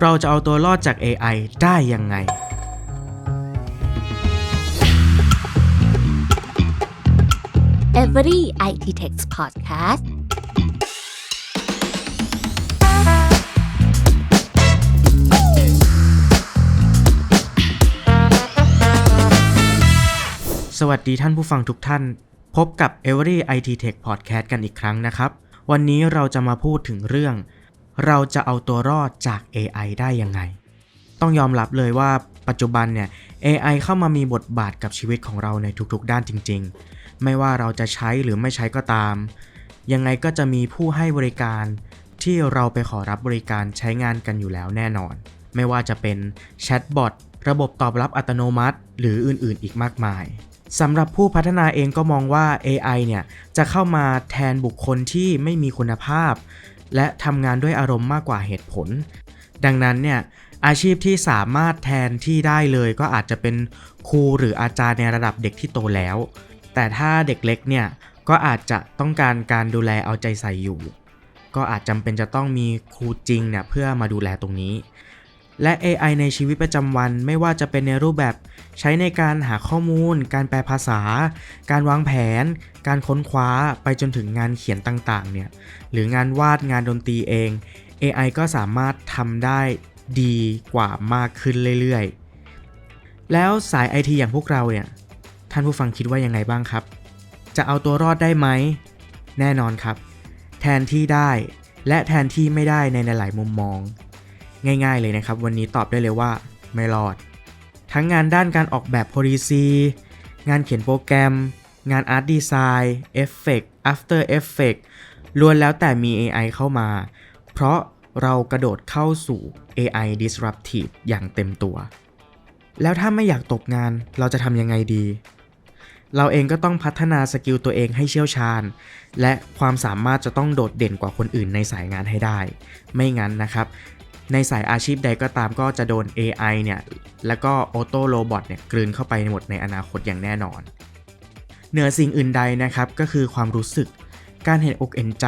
เราจะเอาตัวรอดจาก AI ได้ยังไง Every IT Text Podcast สวัสดีท่านผู้ฟังทุกท่าน พบกับ Every IT Tech Podcast กันอีกครั้งนะครับ วันนี้เราจะมาพูดถึงเรื่อง เราจะเอาตัวรอดจาก AI ได้ยังไง ต้องยอมรับเลยว่าปัจจุบันเนี่ย AI เข้ามามีบทบาทกับชีวิตของเราในทุกๆ ด้านจริง ๆ ไม่ว่าเราจะใช้หรือไม่ใช้ก็ตาม ยังไงก็จะมีผู้ให้บริการที่เราไปขอรับบริการใช้งานกันอยู่แล้วแน่นอน ไม่ว่าจะเป็นแชทบอทระบบตอบรับอัตโนมัติ หรืออื่นๆ อีกมากมายสำหรับผู้พัฒนาเองก็มองว่า AI เนี่ยจะเข้ามาแทนบุคคลที่ไม่มีคุณภาพ และทำงานด้วยอารมณ์มากกว่าเหตุผล ดังนั้นเนี่ยอาชีพที่สามารถแทนที่ได้เลยก็อาจจะเป็นครูหรืออาจารย์ในระดับเด็กที่โตแล้ว แต่ถ้าเด็กเล็กเนี่ยก็อาจจะต้องการการดูแลเอาใจใส่อยู่ ก็อาจจำเป็นจะต้องมีครูจริงเนี่ยเพื่อมาดูแลตรงนี้ และ AI ในชีวิตประจำวันไม่ว่าจะเป็นในรูปแบบ ใช้ในการหาข้อมูล การแปลภาษา การวางแผน การค้นคว้าไปจนถึงงานเขียนต่างๆเนี่ยหรืองานวาดงานดนตรีเอง AI ก็สามารถทำได้ดีกว่ามากขึ้นเรื่อยๆ แล้วสายไอทีอย่างพวกเราเนี่ยท่านผู้ฟังคิดว่ายังไงบ้างครับ จะเอาตัวรอดได้ไหม แน่นอนครับ แทนที่ได้และแทนที่ไม่ได้ในหลายๆมุมมอง ง่าย ๆ เลยนะครับ วันนี้ตอบได้เลยว่าไม่รอด ทั้งงานด้านการออกแบบโพลิซีงานเขียนโปรแกรม งานอาร์ตดีไซน์เอฟเฟกต์ After Effect ล้วนแล้วแต่มี AI เข้ามา เพราะเรากระโดดเข้าสู่ AI disruptive อย่างเต็มตัว แล้วถ้าไม่อยากตกงานเราจะทำยังไงดี เราเองก็ต้องพัฒนาสกิลตัวเองให้เชี่ยวชาญ และความสามารถจะต้องโดดเด่นกว่าคนอื่นในสายงานให้ได้ ไม่งั้นนะครับ ในสายอาชีพใดก็ตามก็จะโดน AI เนี่ย แล้วก็ออโต้โรบอทเนี่ยกลืนเข้าไปหมดในอนาคตอย่างแน่นอน เหนือสิ่งอื่นใดนะครับก็คือความรู้สึก การเห็นอกเห็นใจ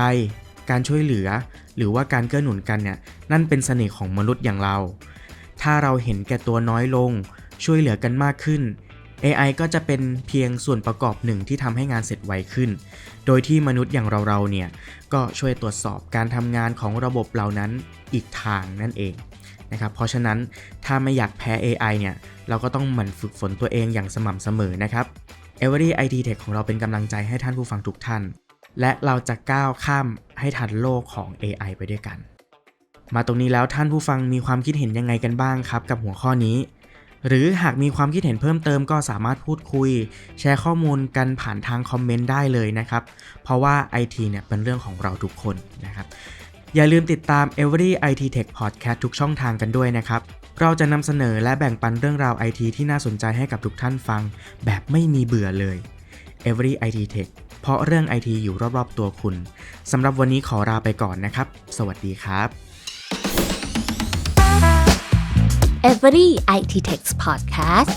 การช่วยเหลือ หรือว่าการเกื้อหนุนกันเนี่ยนั่นเป็นเสน่ห์ของมนุษย์อย่างเรา ถ้าเราเห็นแก่ตัวน้อยลง ช่วยเหลือกันมากขึ้น AI ก็จะเป็นเพียงส่วนประกอบหนึ่งที่ทำให้งานเสร็จไวขึ้น โดยที่มนุษย์อย่างเราๆเนี่ยก็ช่วยตรวจสอบการทำงานของระบบเหล่านั้นอีกทางนั่นเองนะครับ เพราะฉะนั้นถ้าไม่อยากแพ้ AI เนี่ยเราก็ต้องหมั่นฝึกฝนตัวเองอย่างสม่ำเสมอนะครับ Every IT Tech ของเราเป็นกำลังใจให้ท่านผู้ฟังทุกท่าน และเราจะก้าวข้ามให้ทันโลกของ AI ไปด้วยกัน มาตรงนี้แล้วท่านผู้ฟังมีความคิดเห็นยังไงกันบ้างครับ กับหัวข้อนี้ หรือหากมีความคิดเห็นเพิ่มเติมก็สามารถพูดคุย แชร์ข้อมูลกันผ่านทางคอมเมนต์ได้เลยนะครับ เพราะว่า IT เนี่ยเป็นเรื่องของเราทุกคนนะครับ อย่าลืมติดตาม Every IT Tech Podcast ทุกช่องทางกันด้วยนะครับ เราจะนำเสนอและแบ่งปันเรื่องราว IT ที่น่าสนใจให้กับทุกท่านฟัง แบบไม่มีเบื่อเลย Every IT Tech เพราะเรื่อง IT อยู่รอบๆตัวคุณสำหรับวันนี้ขอลาไปก่อนนะครับ สวัสดีครับ Every IT Text Podcast